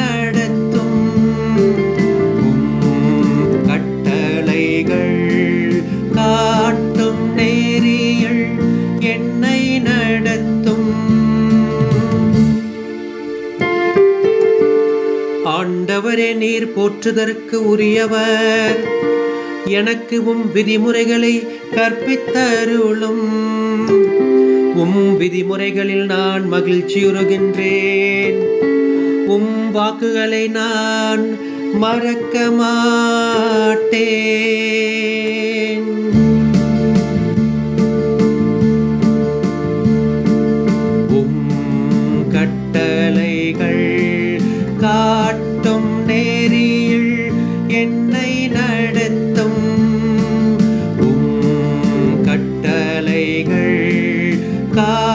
நடத்தும். கட்டளைகள் காட்டும் நெறியல் என்னை நடத்தும். ஆண்டவரே நீர் போற்றுதற்கு உரியவர். எனக்குவும் விதிமுறைகளை கற்பித்தருளும். உம் விதிமுறைகளில் நான் மகிழ்ச்சியுறுகின்றேன். உம் வாக்குகளை நான் மறக்க மாட்டேன். உம் கட்டளைகள் காட்டும் நேரியில் என்னை நடத்தும். உம் கட்டளைகள் கா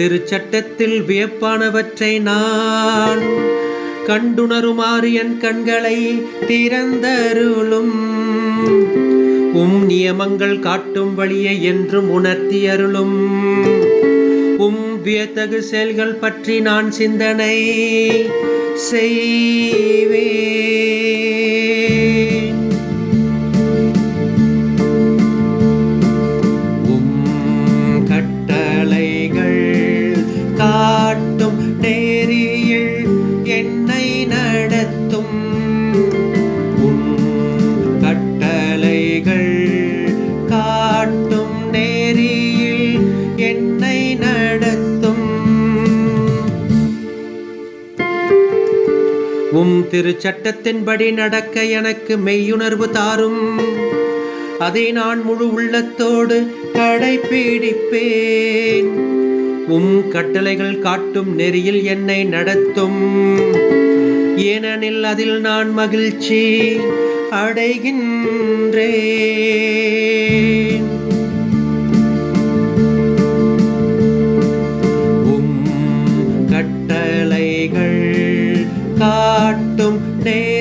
திருச்சட்டத்தில் வியப்பானவற்றை நான் கண்டுணருமாறு என் கண்களை திறந்தருளும். உம் நியமங்கள் காட்டும் வழியை என்றும் உணர்த்தி அருளும் உம் வியத்தகு செயல்கள் பற்றி நான் சிந்தனை செய்வேன். உம் திருச்சட்டத்தின்படி நடக்க எனக்கு மெய்யுணர்வு தாரும். அதை நான் முழு உள்ளத்தோடு கடைபிடிப்பேன் உம் கட்டளைகள் காட்டும் நெறியில் என்னை நடத்தும். ஏனெனில் அதில் நான் மகிழ்ச்சி அடைகின்றேன். காட்டும் நேரில்